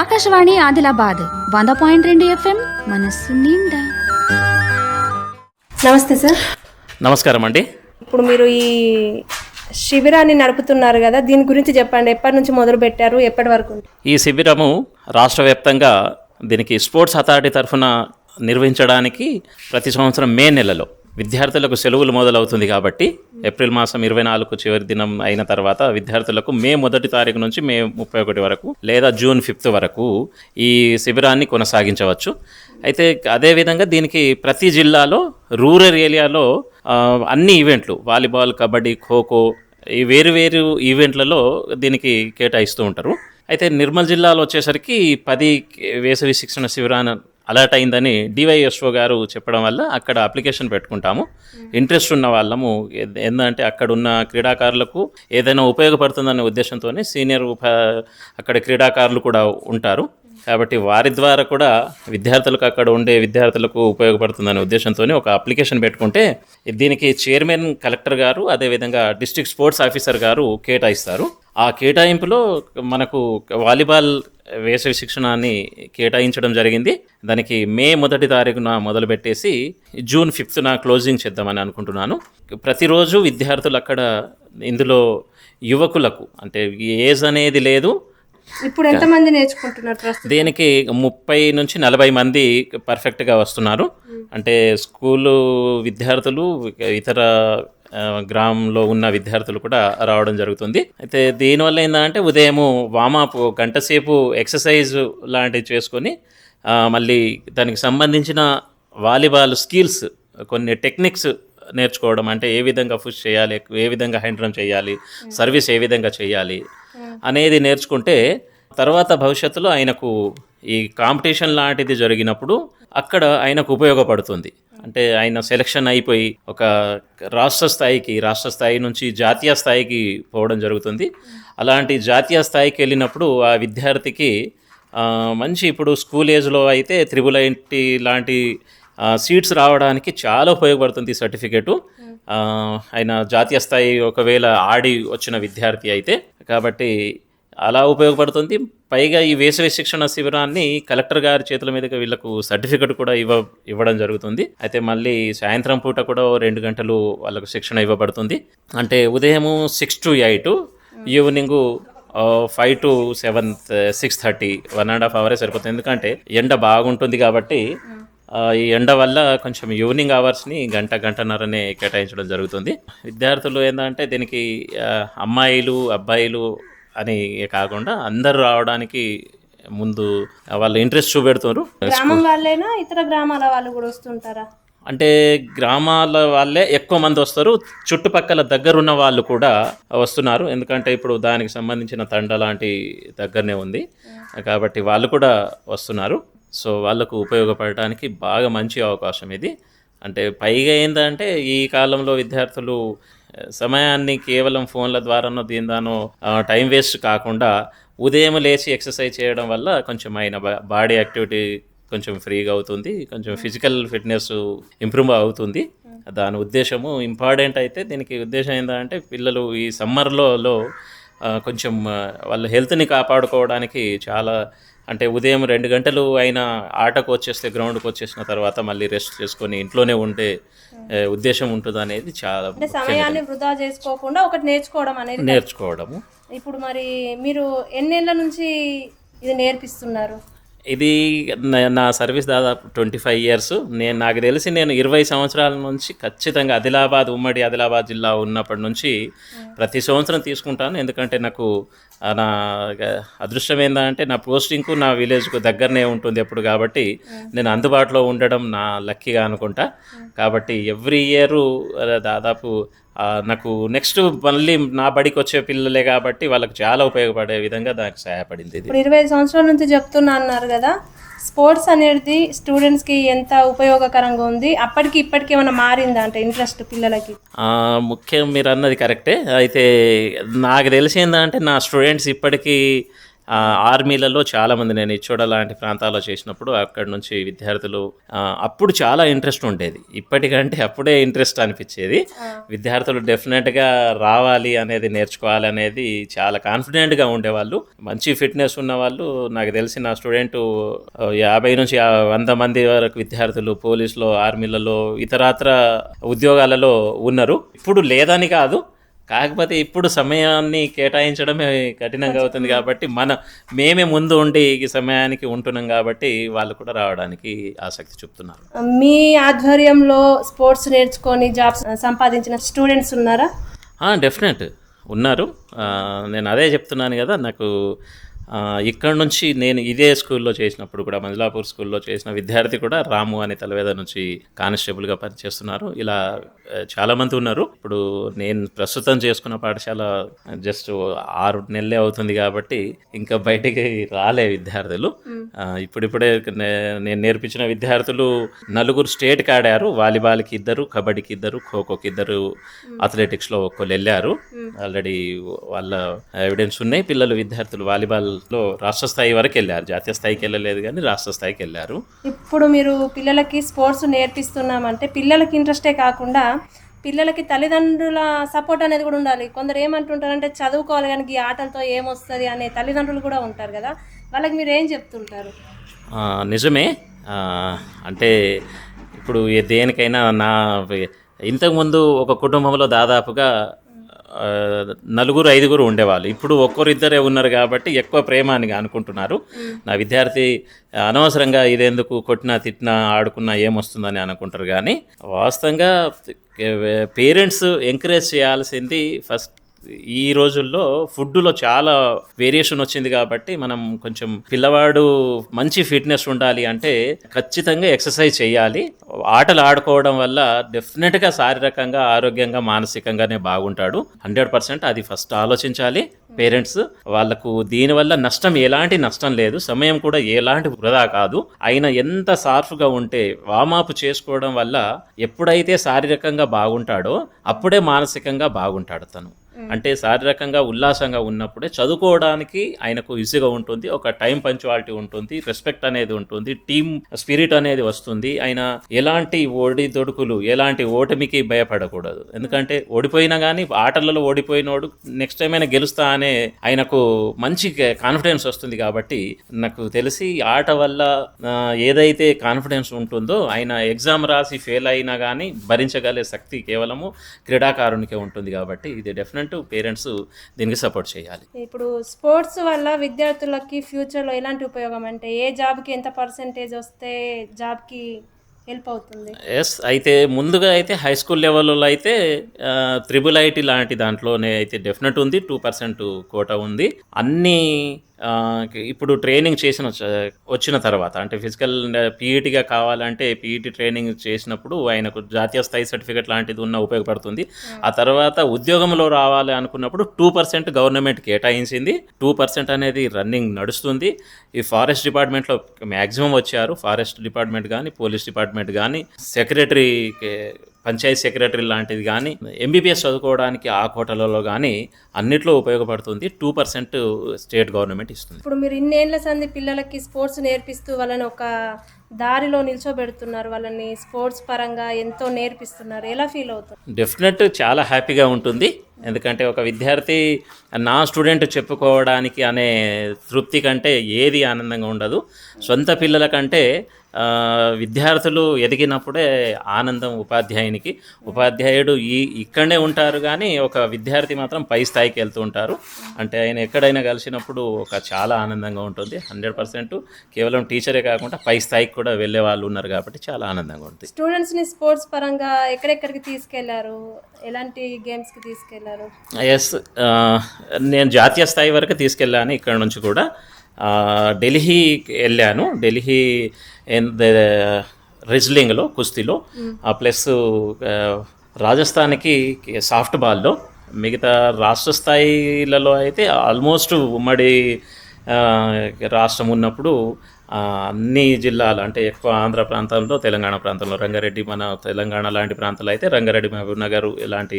ఆకాశవాణి ఆదిలాబాద్ వంద పాయింట్ రెండు ఎఫ్ఎం మనస్సు నిండా. నమస్తే సార్. నమస్కారం అండి. ఇప్పుడు మీరు ఈ శిబిరాన్ని నడుపుతున్నారు కదా దీని గురించి చెప్పండి. ఎప్పటి నుంచి మొదలు పెట్టారు? ఎప్పటి వరకు? ఈ శిబిరము రాష్ట్ర వ్యాప్తంగా దీనికి స్పోర్ట్స్ అథారిటీ తరఫున నిర్వహించడానికి ప్రతి సంవత్సరం మే నెలలో విద్యార్థులకు సెలవులు మొదలవుతుంది కాబట్టి ఏప్రిల్ మాసం ఇరవై నాలుగు చివరి దినం అయిన తర్వాత విద్యార్థులకు మే మొదటి తారీఖు నుంచి మే ముప్పై ఒకటి వరకు లేదా జూన్ ఫిఫ్త్ వరకు ఈ శిబిరాన్ని కొనసాగించవచ్చు. అయితే అదేవిధంగా దీనికి ప్రతి జిల్లాలో రూరల్ ఏరియాలో అన్ని ఈవెంట్లు వాలీబాల్ కబడ్డీ ఖోఖో ఈ వేరు వేరు ఈవెంట్లలో దీనికి కేటాయిస్తూ ఉంటారు. అయితే నిర్మల్ జిల్లాలో వచ్చేసరికి పది వేసవి శిక్షణ శిబిరాన్ని అలర్ట్ అయిందని డివైఎస్ఓ గారు చెప్పడం వల్ల అక్కడ అప్లికేషన్ పెట్టుకుంటాము. ఇంట్రెస్ట్ ఉన్న వాళ్ళము ఏంటంటే అక్కడ ఉన్న క్రీడాకారులకు ఏదైనా ఉపయోగపడుతుందనే ఉద్దేశంతోనే సీనియర్ ఉప అక్కడ క్రీడాకారులు కూడా ఉంటారు. కాబట్టి వారి ద్వారా కూడా విద్యార్థులకు అక్కడ ఉండే విద్యార్థులకు ఉపయోగపడుతుందనే ఉద్దేశంతోనే ఒక అప్లికేషన్ పెట్టుకుంటే దీనికి చైర్మన్ కలెక్టర్ గారు అదేవిధంగా డిస్ట్రిక్ట్ స్పోర్ట్స్ ఆఫీసర్ గారు కేటాయిస్తారు. ఆ కేటాయింపులో మనకు వాలీబాల్ వేసవి శిక్షణని కేటాయించడం జరిగింది. దానికి మే మొదటి తారీఖున మొదలుపెట్టేసి జూన్ ఫిఫ్త్న క్లోజింగ్ చేద్దామని అనుకుంటున్నాను. ప్రతిరోజు విద్యార్థులు అక్కడ ఇందులో యువకులకు అంటే ఏజ్ అనేది లేదు. ఇప్పుడు ఎంతమంది నేర్చుకుంటున్నారు దీనికి ముప్పై నుంచి నలభై మంది పర్ఫెక్ట్గా వస్తున్నారు. అంటే స్కూలు విద్యార్థులు ఇతర గ్రామంలో ఉన్న విద్యార్థులు కూడా రావడం జరుగుతుంది. అయితే దీనివల్ల ఏంటంటే ఉదయము వామాప్ గంట సేపు ఎక్సర్సైజ్ లాంటివి చేసుకొని మళ్ళీ దానికి సంబంధించిన వాలీబాల్ స్కిల్స్ కొన్ని టెక్నిక్స్ నేర్చుకోవడం అంటే ఏ విధంగా పుష్ చేయాలి ఏ విధంగా హ్యాండ్ చేయాలి సర్వీస్ ఏ విధంగా చేయాలి అనేది నేర్చుకుంటే తర్వాత భవిష్యత్తులో ఆయనకు ఈ కాంపిటీషన్ లాంటిది జరిగినప్పుడు అక్కడ ఆయనకు ఉపయోగపడుతుంది. అంటే ఆయన సెలక్షన్ అయిపోయి ఒక రాష్ట్ర స్థాయికి రాష్ట్ర స్థాయి నుంచి జాతీయ స్థాయికి పోవడం జరుగుతుంది. అలాంటి జాతీయ స్థాయికి వెళ్ళినప్పుడు ఆ విద్యార్థికి మంచి ఇప్పుడు స్కూల్ ఏజ్లో అయితే త్రిబుల్ ఐటీ లాంటి సీట్స్ రావడానికి చాలా ఉపయోగపడుతుంది సర్టిఫికేటు ఆయన జాతీయ స్థాయి ఒకవేళ ఆడి వచ్చిన విద్యార్థి అయితే. కాబట్టి అలా ఉపయోగపడుతుంది. పైగా ఈ వేసవి శిక్షణ శిబిరాన్ని కలెక్టర్ గారి చేతుల మీదుగా వీళ్ళకు సర్టిఫికెట్ కూడా ఇవ్వ ఇవ్వడం జరుగుతుంది. అయితే మళ్ళీ సాయంత్రం పూట కూడా రెండు గంటలు వాళ్ళకు శిక్షణ ఇవ్వబడుతుంది. అంటే ఉదయము six to eight evening five to seven six thirty one and half అవరే సరిపోతుంది. ఎందుకంటే ఎండ బాగుంటుంది కాబట్టి ఈ ఎండ వల్ల కొంచెం ఈవినింగ్ అవర్స్ని గంట గంటన్నరనే కేటాయించడం జరుగుతుంది. విద్యార్థులు ఏంటంటే దీనికి అమ్మాయిలు అబ్బాయిలు అని కాకుండా అందరూ రావడానికి ముందు వాళ్ళు ఇంట్రెస్ట్ చూపెడుతున్నారు. గ్రామం వాళ్ళేనా ఇతర గ్రామాల వాళ్ళు కూడా వస్తుంటారా? అంటే గ్రామాల వాళ్ళే ఎక్కువ మంది వస్తారు. చుట్టుపక్కల దగ్గరున్న వాళ్ళు కూడా వస్తున్నారు. ఎందుకంటే ఇప్పుడు దానికి సంబంధించిన తండ లాంటి దగ్గరనే ఉంది. కాబట్టి వాళ్ళు కూడా వస్తున్నారు. సో వాళ్ళకు ఉపయోగపడటానికి బాగా మంచి అవకాశం ఇది. అంటే పైగా ఏంటంటే ఈ కాలంలో విద్యార్థులు సమయాన్ని కేవలం ఫోన్ల ద్వారానో దీని దానో టైం వేస్ట్ కాకుండా ఉదయం లేచి ఎక్సర్సైజ్ చేయడం వల్ల కొంచెం ఆయన బాడీ యాక్టివిటీ కొంచెం ఫ్రీగా అవుతుంది కొంచెం ఫిజికల్ ఫిట్నెస్ ఇంప్రూవ్ అవుతుంది. దాని ఉద్దేశము ఇంపార్టెంట్ అయితే దీనికి ఉద్దేశం ఏంటంటే పిల్లలు ఈ సమ్మర్లో కొంచెం వాళ్ళ హెల్త్ని కాపాడుకోవడానికి చాలా అంటే ఉదయం రెండు గంటలు అయిన ఆటకు వచ్చేస్తే గ్రౌండ్కి వచ్చేసిన తర్వాత మళ్ళీ రెస్ట్ చేసుకొని ఇంట్లోనే ఉండే ఉద్దేశం ఉంటుంది అనేది చాలా సమయాన్ని వృధా చేసుకోకుండా ఒకటి నేర్చుకోవడం అనేది నేర్చుకోవడము. ఇప్పుడు మరి మీరు ఎన్నేళ్ళ నుంచి ఇది నేర్పిస్తున్నారు? ఇది నా- సర్వీస్ దాదాపు ట్వంటీ ఫైవ్ ఇయర్స్. నేను నాకు తెలిసి నేను ఇరవై సంవత్సరాల నుంచి ఖచ్చితంగా ఆదిలాబాద్ ఉమ్మడి ఆదిలాబాద్ జిల్లా ఉన్నప్పటి నుంచి ప్రతి సంవత్సరం తీసుకుంటాను. ఎందుకంటే నాకు నా అదృష్టం ఏంటంటే నా పోస్టింగ్కు నా విలేజ్కు దగ్గరనే ఉంటుంది ఎప్పుడు కాబట్టి నేను అందుబాటులో ఉండడం నా లక్కీగా అనుకుంటా. కాబట్టి ఎవ్రీ ఇయర్ దాదాపు నాకు నెక్స్ట్ మళ్ళీ నా బడికి వచ్చే పిల్లలే కాబట్టి వాళ్ళకి చాలా ఉపయోగపడే విధంగా దానికి సహాయపడింది ఇరవై సంవత్సరాల నుంచి చెప్తున్నా అన్నారు కదా స్పోర్ట్స్ అనేది స్టూడెంట్స్కి ఎంత ఉపయోగకరంగా ఉంది? అప్పటికి ఇప్పటికి ఏమైనా మారిందా అంటే ఇంట్రెస్ట్ పిల్లలకి? ముఖ్యం మీరు అన్నది కరెక్టే. అయితే నాకు తెలిసి ఏంటంటే నా స్టూడెంట్స్ ఇప్పటికీ ఆర్మీలలో చాలామంది నేను ఇచ్చోడ లాంటి ప్రాంతాల్లో చేసినప్పుడు అక్కడ నుంచి విద్యార్థులు అప్పుడు చాలా ఇంట్రెస్ట్ ఉండేది. ఇప్పటికంటే అప్పుడే ఇంట్రెస్ట్ అనిపించేది. విద్యార్థులు డెఫినెట్గా రావాలి అనేది నేర్చుకోవాలి అనేది చాలా కాన్ఫిడెంట్గా ఉండేవాళ్ళు. మంచి ఫిట్నెస్ ఉన్న వాళ్ళు నాకు తెలిసి నా స్టూడెంట్ యాభై నుంచి వంద మంది వరకు విద్యార్థులు పోలీసులో ఆర్మీలలో ఇతరాత్ర ఉద్యోగాలలో ఉన్నారు. ఇప్పుడు లేదని కాదు కాకపోతే ఇప్పుడు సమయాన్ని కేటాయించడమే కఠినంగా అవుతుంది కాబట్టి మన మేమే ముందు ఉండి ఈ సమయానికి ఉంటున్నాం కాబట్టి వాళ్ళు కూడా రావడానికి ఆసక్తి చూపుతున్నారు. మీ ఆధ్వర్యంలో స్పోర్ట్స్ నేర్చుకొని జాబ్స్ సంపాదించిన స్టూడెంట్స్ ఉన్నారా? డెఫినెట్. ఉన్నారు. నేను అదే చెప్తున్నాను కదా నాకు ఇక్కడ నుంచి నేను ఇదే స్కూల్లో చేసినప్పుడు కూడా మంజలాపూర్ స్కూల్లో చేసిన విద్యార్థి కూడా రాము అనే తలవేద నుంచి కానిస్టేబుల్గా పనిచేస్తున్నారు. ఇలా చాలామంది ఉన్నారు. ఇప్పుడు నేను ప్రస్తుతం చేసుకున్న పాఠశాల జస్ట్ ఆరు నెలలే అవుతుంది కాబట్టి ఇంకా బయటికి రాలే విద్యార్థులు. ఇప్పుడిప్పుడే నేను నేర్పించిన విద్యార్థులు నలుగురు స్టేట్కి ఆడారు వాలీబాల్కి ఇద్దరు కబడ్డీకి ఇద్దరు ఖోఖోకి ఇద్దరు అథ్లెటిక్స్లో ఒక్కరు వెళ్ళారు ఆల్రెడీ వాళ్ళ ఎవిడెన్స్ ఉన్నాయి. పిల్లలు విద్యార్థులు వాలీబాల్లో రాష్ట్ర స్థాయి వరకు వెళ్ళారు. జాతీయ స్థాయికి వెళ్ళలేదు కానీ రాష్ట్ర స్థాయికి వెళ్ళారు. ఇప్పుడు మీరు పిల్లలకి స్పోర్ట్స్ నేర్పిస్తున్నామంటే పిల్లలకి ఇంట్రెస్టే కాకుండా పిల్లలకి తల్లిదండ్రుల సపోర్ట్ అనేది కూడా ఉండాలి. కొందరు ఏమంటుంటారంటే చదువుకోవాలి కానీ ఈ ఆటలతో ఏమొస్తుంది అనే తల్లిదండ్రులు కూడా ఉంటారు కదా. వాళ్ళకి మీరు ఏం చెప్తుంటారు? నిజమే. అంటే ఇప్పుడు దేనికైనా నా ఇంతకుముందు ఒక కుటుంబంలో దాదాపుగా నలుగురు ఐదుగురు ఉండేవాళ్ళు. ఇప్పుడు ఒక్కరిద్దరే ఉన్నారు కాబట్టి ఎక్కువ ప్రేమ అని అనుకుంటున్నారు నా విద్యార్థి అనవసరంగా ఇదెందుకు కొట్టినా తిట్టినా ఆడుకున్నా ఏమొస్తుందని అనుకుంటారు కానీ వాస్తవంగా పేరెంట్స్ ఎంకరేజ్ చేయాల్సింది ఫస్ట్ ఈ రోజుల్లో ఫుడ్లో చాలా వేరియేషన్ వచ్చింది కాబట్టి మనం కొంచెం పిల్లవాడు మంచి ఫిట్నెస్ ఉండాలి అంటే ఖచ్చితంగా ఎక్సర్సైజ్ చేయాలి. ఆటలు ఆడుకోవడం వల్ల డెఫినెట్గా శారీరకంగా ఆరోగ్యంగా మానసికంగానే బాగుంటాడు. హండ్రెడ్ పర్సెంట్ అది ఫస్ట్ ఆలోచించాలి. పేరెంట్స్ వాళ్ళకు దీనివల్ల నష్టం ఎలాంటి నష్టం లేదు. సమయం కూడా ఎలాంటి వృధా కాదు. అయినా ఎంత సార్ఫ్గా ఉంటే వామాపు చేసుకోవడం వల్ల ఎప్పుడైతే శారీరకంగా బాగుంటాడో అప్పుడే మానసికంగా బాగుంటాడు తను. అంటే శారీరకంగా ఉల్లాసంగా ఉన్నప్పుడే చదువుకోవడానికి ఆయనకు ఈజీగా ఉంటుంది ఒక టైం పంచువాలిటీ ఉంటుంది రెస్పెక్ట్ అనేది ఉంటుంది టీం స్పిరిట్ అనేది వస్తుంది. ఆయన ఎలాంటి ఓడి దొడుకులు ఎలాంటి ఓటమికి భయపడకూడదు. ఎందుకంటే ఓడిపోయినా కానీ ఆటలలో ఓడిపోయినోడు నెక్స్ట్ టైం అయినా గెలుస్తా అనే ఆయనకు మంచి కాన్ఫిడెన్స్ వస్తుంది కాబట్టి నాకు తెలిసి ఆట వల్ల ఏదైతే కాన్ఫిడెన్స్ ఉంటుందో ఆయన ఎగ్జామ్ రాసి ఫెయిల్ అయినా కానీ భరించగలే శక్తి కేవలము క్రీడాకారునికే ఉంటుంది కాబట్టి ఇది డెఫినెట్ పేరెంట్స్ దీనికి సపోర్ట్ చేయాలి. ఇప్పుడు స్పోర్ట్స్ వల్ల విద్యార్థులకి ఫ్యూచర్లో ఎలాంటి ఉపయోగం అంటే ఏ జాబ్కి ఎంత పర్సెంటేజ్ వస్తే జాబ్కి హెల్ప్ అవుతుంది? ఎస్ అయితే ముందుగా అయితే హై స్కూల్ లెవెల్లో అయితే త్రిబుల్ ఐటీ లాంటి దాంట్లోనే అయితే డెఫినెట్ ఉంది టూ పర్సెంట్ కోట ఉంది. అన్ని ఇప్పుడు ట్రైనింగ్ చేసిన వచ్చిన తర్వాత అంటే ఫిజికల్ పీఈటీగా కావాలంటే పీఈటీ ట్రైనింగ్ చేసినప్పుడు ఆయనకు జాతీయ స్థాయి సర్టిఫికేట్ లాంటిది ఉన్న ఉపయోగపడుతుంది. ఆ తర్వాత ఉద్యోగంలో రావాలి అనుకున్నప్పుడు టూ పర్సెంట్ గవర్నమెంట్ కేటాయించింది. టూ పర్సెంట్ అనేది రన్నింగ్ నడుస్తుంది. ఈ ఫారెస్ట్ డిపార్ట్మెంట్లో మ్యాక్సిమం వచ్చారు. ఫారెస్ట్ డిపార్ట్మెంట్ కానీ పోలీస్ డిపార్ట్మెంట్ కానీ సెక్రటరీ పంచాయత్ సెక్రటరీ లాంటిది కానీ ఎంబీబీఎస్ చదువుకోవడానికి ఆ కోటలలో కానీ అన్నిట్లో ఉపయోగపడుతుంది. టూ పర్సెంట్ స్టేట్ గవర్నమెంట్ ఇస్తుంది. ఇప్పుడు మీరు ఇన్నేళ్ళ సంది పిల్లలకి స్పోర్ట్స్ నేర్పిస్తూ వాళ్ళని ఒక దారిలో నిల్చోబెడుతున్నారు. వాళ్ళని స్పోర్ట్స్ పరంగా ఎంతో నేర్పిస్తున్నారు. ఎలా ఫీల్ అవుతారు? డెఫినెట్ చాలా హ్యాపీగా ఉంటుంది. ఎందుకంటే ఒక విద్యార్థి నా స్టూడెంట్ చెప్పుకోవడానికి అనే తృప్తి కంటే ఏది ఆనందంగా ఉండదు. సొంత పిల్లల కంటే విద్యార్థులు ఎదిగినప్పుడే ఆనందం ఉపాధ్యాయునికి. ఉపాధ్యాయుడు ఈ ఇక్కడనే ఉంటారు కానీ ఒక విద్యార్థి మాత్రం పై స్థాయికి వెళ్తూ ఉంటారు. అంటే ఆయన ఎక్కడైనా కలిసినప్పుడు ఒక చాలా ఆనందంగా ఉంటుంది. హండ్రెడ్ పర్సెంట్ కేవలం టీచరే కాకుండా పై స్థాయికి కూడా వెళ్ళే వాళ్ళు ఉన్నారు కాబట్టి చాలా ఆనందంగా ఉంటుంది. స్టూడెంట్స్ని స్పోర్ట్స్ పరంగా ఎక్కడెక్కడికి తీసుకెళ్ళారు? ఎలాంటి గేమ్స్కి తీసుకెళ్ళారు? ఎస్ నేను జాతీయ స్థాయి వరకు తీసుకెళ్ళాను ఇక్కడ నుంచి కూడా. ఆ, ఢిల్లీకి వెళ్ళాను. ఢిల్లీ రెజ్లింగ్లో కుస్తీలో. ప్లస్ రాజస్థాన్కి సాఫ్ట్ బాల్లో మిగతా రాష్ట్ర స్థాయిలలో అయితే ఆల్మోస్ట్ ఉమ్మడి రాష్ట్రం ఉన్నప్పుడు అన్ని జిల్లాలు అంటే ఎక్కువ ఆంధ్ర ప్రాంతంలో తెలంగాణ ప్రాంతంలో రంగారెడ్డి మన తెలంగాణ లాంటి ప్రాంతాలు అయితే రంగారెడ్డి మహబూబ్ నగర్ ఇలాంటి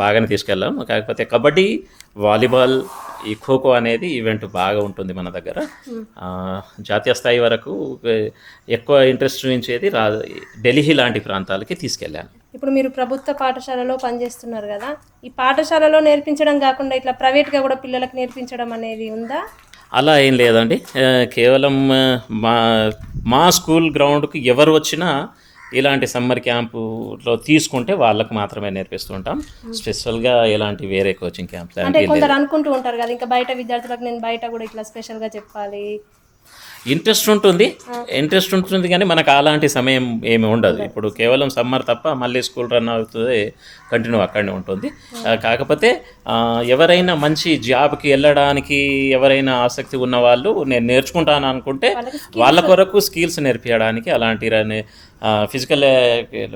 బాగానే తీసుకెళ్ళాం కాకపోతే కబడ్డీ వాలీబాల్ ఈ ఖోఖో అనేది ఈవెంట్ బాగా ఉంటుంది మన దగ్గర. జాతీయ స్థాయి వరకు ఎక్కువ ఇంట్రెస్ట్ చూపించేది రా ఢిల్లీ లాంటి ప్రాంతాలకి తీసుకెళ్ళాను. ఇప్పుడు మీరు ప్రభుత్వ పాఠశాలలో పనిచేస్తున్నారు కదా ఈ పాఠశాలలో నేర్పించడం కాకుండా ఇట్లా ప్రైవేట్గా కూడా పిల్లలకు నేర్పించడం అనేది ఉందా? అలా ఏం లేదండి. కేవలం మా మా స్కూల్ గ్రౌండ్కి ఎవరు వచ్చినా ఇలాంటి సమ్మర్ క్యాంపులో తీసుకుంటే వాళ్ళకు మాత్రమే నేర్పిస్తుంటాం స్పెషల్గా ఎలాంటి వేరే కోచింగ్ క్యాంప్స్ అంటే కొందరు అనుకుంటూ ఉంటారు కదా ఇంకా బయట విద్యార్థులకు నేను బయట కూడా ఇట్లా స్పెషల్గా చెప్పాలి ఇంట్రెస్ట్ ఉంటుంది ఇంట్రెస్ట్ ఉంటుంది కానీ మనకు అలాంటి సమయం ఏమి ఉండదు. ఇప్పుడు కేవలం సమ్మర్ తప్ప మళ్ళీ స్కూల్ రన్ అవుతుంది కంటిన్యూ అక్కడనే ఉంటుంది. కాకపోతే ఎవరైనా మంచి జాబ్కి వెళ్ళడానికి ఎవరైనా ఆసక్తి ఉన్న వాళ్ళు నేను నేర్చుకుంటాను అనుకుంటే వాళ్ళ కొరకు స్కిల్స్ నేర్పించడానికి అలాంటి ఫిజికల్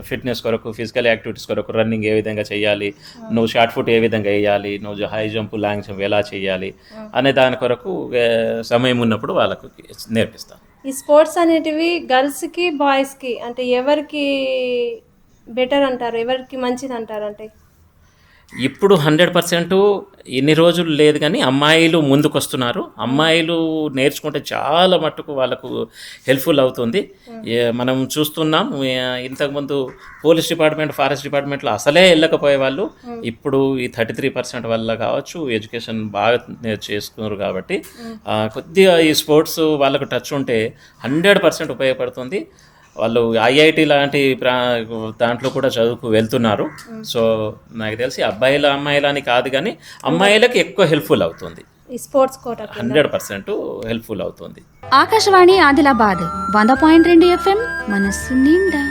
ఫిట్నెస్ కొరకు ఫిజికల్ యాక్టివిటీస్ కొరకు రన్నింగ్ ఏ విధంగా చేయాలి? నువ్వు షార్ట్ ఫుట్ ఏ విధంగా వేయాలి? నువ్వు హై జంప్ లాంగ్ జంప్ ఎలా చేయాలి? అనే దాని కొరకు సమయం ఉన్నప్పుడు వాళ్ళకు నేర్పిస్తాను ఈ స్పోర్ట్స్ అనేటివి గర్ల్స్కి బాయ్స్కి అంటే ఎవరికి బెటర్ అంటారు? ఎవరికి మంచిది అంటారు? అంటే ఇప్పుడు హండ్రెడ్ పర్సెంట్ ఇన్ని రోజులు లేదు కానీ అమ్మాయిలు ముందుకు వస్తున్నారు అమ్మాయిలు నేర్చుకుంటే చాలా మట్టుకు వాళ్ళకు హెల్ప్ఫుల్ అవుతుంది. ఏ- మనం చూస్తున్నాం ఇంతకుముందు పోలీస్ డిపార్ట్మెంట్ ఫారెస్ట్ డిపార్ట్మెంట్లో అసలే వెళ్ళకపోయే వాళ్ళు ఇప్పుడు ఈ థర్టీ త్రీ పర్సెంట్ వల్ల కావచ్చు ఎడ్యుకేషన్ బాగా చేసుకున్నారు కాబట్టి ఆ, కొద్దిగా ఈ స్పోర్ట్స్ వాళ్ళకు టచ్ ఉంటే హండ్రెడ్ పర్సెంట్ ఉపయోగపడుతుంది. వాళ్ళు ఐఐటి లాంటి ప్రా దాంట్లో కూడా చదువుకు వెళ్తున్నారు. సో నాకు తెలిసి అబ్బాయిల అమ్మాయిల అని కాదు కానీ అమ్మాయిలకి ఎక్కువ హెల్ప్ఫుల్ అవుతుంది. ఈ sports quota hundred percent helpful అవుతుంది. ఆకాశవాణి ఆదిలాబాద్ వంద పాయింట్ రెండు ఎఫ్ఎం మనస్సు నిండా.